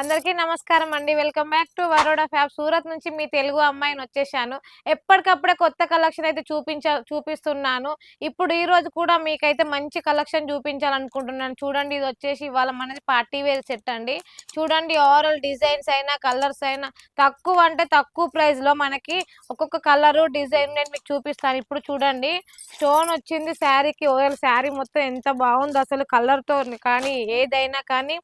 అందరికీ నమస్కారం అండి. Welcome back to Varoda fab Surat నుంచి మీ తెలుగు అమ్మాయిని వచ్చేసాను. ఎప్పటికప్పుడే కొత్త కలెక్షన్ అయితే చూపించ చూపిస్తున్నాను. ఇప్పుడు ఈ రోజు కూడా మీకైతే మంచి కలెక్షన్ చూపించాలనుకుంటున్నాను. చూడండి ఇది వచ్చేసి ఇవాళ మనది పార్టీ వేర్ సెట్ అండి. చూడండి ఓవరాల్ డిజైన్స్ అయినా కలర్స్ అయినా తక్కువ అంటే తక్కువ ప్రైస్లో మనకి ఒక్కొక్క కలర్ డిజైన్ నేను మీకు చూపిస్తాను. ఇప్పుడు చూడండి స్టోన్ వచ్చింది శారీకి. ఓవరాల్ శారీ మొత్తం ఎంత బాగుంది అసలు కలర్తో కానీ ఏదైనా కానీ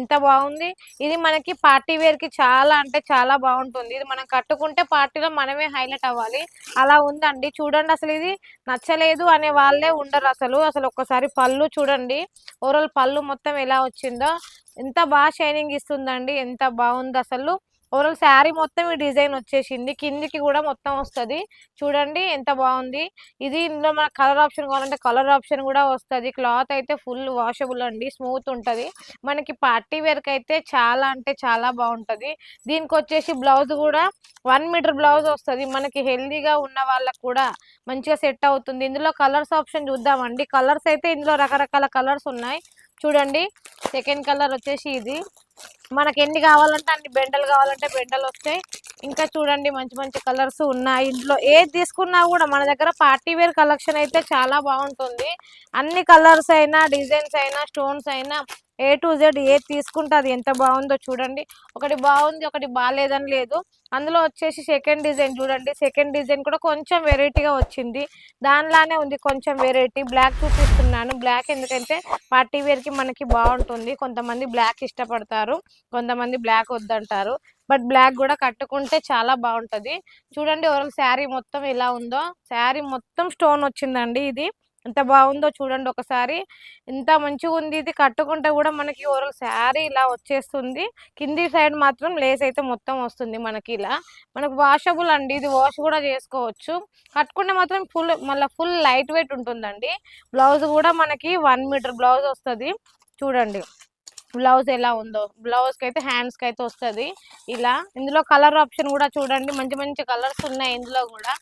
ఎంత బాగుంది. ఇది మనకి పార్టీ వేర్కి చాలా అంటే చాలా బాగుంటుంది. ఇది మనం కట్టుకుంటే పార్టీలో మనమే హైలైట్ అవ్వాలి. అలా ఉందండి. చూడండి అసలు ఇది నచ్చలేదు అనే వాళ్ళే ఉండరు అసలు. అసలు ఒక్కసారి పళ్ళు చూడండి. ఓవరాల్ పళ్ళు మొత్తం ఎలా వచ్చిందో. ఎంత బాగా షైనింగ్ ఇస్తుందండి. ఎంత బాగుంది అసలు. ఓవరాల్ శారీ మొత్తం ఈ డిజైన్ వచ్చేసింది. కిందికి కూడా మొత్తం వస్తుంది. చూడండి ఎంత బాగుంది. ఇది ఇందులో మన కలర్ ఆప్షన్ కావాలంటే కలర్ ఆప్షన్ కూడా వస్తుంది. క్లాత్ అయితే ఫుల్ వాషబుల్ అండి. స్మూత్ ఉంటుంది. మనకి పార్టీ వేర్కి అయితే చాలా అంటే చాలా బాగుంటుంది. దీనికి వచ్చేసి బ్లౌజ్ కూడా వన్ మీటర్ బ్లౌజ్ వస్తుంది. మనకి హెల్దీగా ఉన్న వాళ్ళకు కూడా మంచిగా సెట్ అవుతుంది. ఇందులో కలర్స్ ఆప్షన్ చూద్దామండి. కలర్స్ అయితే ఇందులో రకరకాల కలర్స్ ఉన్నాయి. చూడండి. సెకండ్ కలర్ వచ్చేసి ఇది. మనకి ఎన్ని కావాలంటే అన్ని బెండలు కావాలంటే బెండలు వస్తాయి. ఇంకా చూడండి మంచి మంచి కలర్స్ ఉన్నాయి. ఇంట్లో ఏది తీసుకున్నా కూడా మన దగ్గర పార్టీ వేర్ కలెక్షన్ అయితే చాలా బాగుంటుంది. అన్ని కలర్స్ అయినా డిజైన్స్ అయినా స్టోన్స్ అయినా ఏ టు జెడ్ ఏది తీసుకుంటే అది ఎంత బాగుందో చూడండి. ఒకటి బాగుంది ఒకటి బాగాలేదని లేదు. అందులో వచ్చేసి సెకండ్ డిజైన్ చూడండి. సెకండ్ డిజైన్ కూడా కొంచెం వెరైటీగా వచ్చింది. దానిలానే ఉంది కొంచెం వెరైటీ బ్లాక్ చూపిస్తున్నాను. బ్లాక్ ఎందుకంటే పార్టీ వేర్కి మనకి బాగుంటుంది. కొంతమంది బ్లాక్ ఇష్టపడతారు కొంతమంది బ్లాక్ వద్దంటారు. బట్ బ్లాక్ కూడా కట్టుకుంటే చాలా బాగుంటుంది. చూడండి ఓవరాల్ శారీ మొత్తం ఎలా ఉందో. శారీ మొత్తం స్టోన్ వచ్చిందండి ఇది. ఎంత బాగుందో చూడండి ఒకసారి. ఎంత మంచిగా ఉంది ఇది. కట్టుకుంటే కూడా మనకి ఓవరాల్ శారీ ఇలా వచ్చేస్తుంది. కింది సైడ్ మాత్రం లేస్ అయితే మొత్తం వస్తుంది మనకి ఇలా. మనకు వాషబుల్ అండి. ఇది వాష్ కూడా చేసుకోవచ్చు. కట్టుకుంటే మాత్రం ఫుల్ మళ్ళీ ఫుల్ లైట్ వెయిట్ ఉంటుందండి. బ్లౌజ్ కూడా మనకి వన్ మీటర్ బ్లౌజ్ వస్తుంది. చూడండి. బ్లౌజ్ ఎలా ఉందో. బ్లౌజ్కి అయితే హ్యాండ్స్కి అయితే వస్తుంది. ఇలా. ఇందులో కలర్ ఆప్షన్ కూడా చూడండి. మంచి మంచి కలర్స్ ఉన్నాయి ఇందులో కూడా.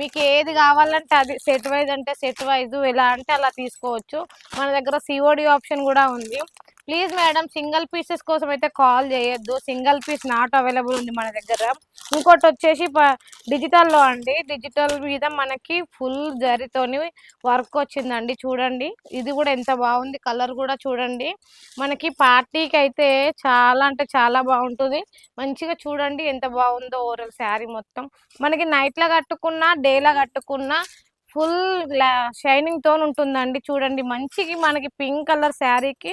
మీకు ఏది కావాలంటే అది సెట్ వైజ్ అంటే సెట్ వైజ్ ఎలా అంటే అలా తీసుకోవచ్చు. మన దగ్గర సిఓడి ఆప్షన్ కూడా ఉంది. ప్లీజ్ మేడం సింగిల్ పీసెస్ కోసం అయితే కాల్ చేయొద్దు. సింగిల్ పీస్ నాట్ అవైలబుల్ ఉంది మన దగ్గర. ఇంకోటి వచ్చేసి డిజిటల్లో అండి. డిజిటల్ మీద మనకి ఫుల్ జరితోని వర్క్ వచ్చిందండి. చూడండి. ఇది కూడా ఎంత బాగుంది. కలర్ కూడా చూడండి. మనకి పార్టీకి అయితే చాలా అంటే చాలా బాగుంటుంది. మంచిగా చూడండి ఎంత బాగుందో ఓవరాల్ శారీ మొత్తం. మనకి నైట్లో కట్టుకున్నా డేలా కట్టుకున్నా ఫుల్ షైనింగ్తో ఉంటుందండి చూడండి. మంచిగా మనకి పింక్ కలర్ శారీకి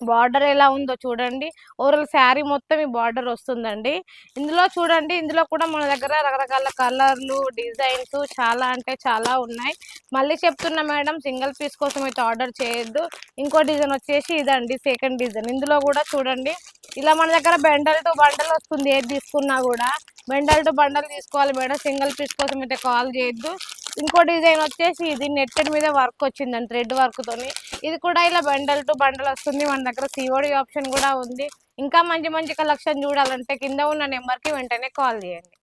బార్డర్ ఎలా ఉందో చూడండి. ఓవరాల్ శారీ మొత్తం ఈ బార్డర్ వస్తుందండి. ఇందులో చూడండి ఇందులో కూడా మన దగ్గర రకరకాల కలర్లు డిజైన్స్ చాలా అంటే చాలా ఉన్నాయి. మళ్ళీ చెప్తున్నా మేడం సింగిల్ పీస్ కోసం అయితే ఆర్డర్ చేయొద్దు. ఇంకో డిజైన్ వచ్చేసి ఇదండి సెకండ్ డిజైన్. ఇందులో కూడా చూడండి ఇలా మన దగ్గర బెండల్ టు బండల్ వస్తుంది ఏది తీసుకున్నా కూడా. బెండల్ టు బండల్ తీసుకోవాలి మేడం సింగిల్ పీస్ కోసం అయితే కాల్ చేయొద్దు. ఇంకో డిజైన్ వచ్చేసి ఇది నెట్టెడ్ మీద వర్క్ వచ్చిందండి థ్రెడ్ వర్క్ తోని. ఇది కూడా ఇలా బండల్ టు బండల్ వస్తుంది మన దగ్గర సిఓడి ఆప్షన్ కూడా ఉంది. ఇంకా మంచి మంచి కలెక్షన్ చూడాలంటే కింద ఉన్న నెంబర్కి వెంటనే కాల్ చేయండి.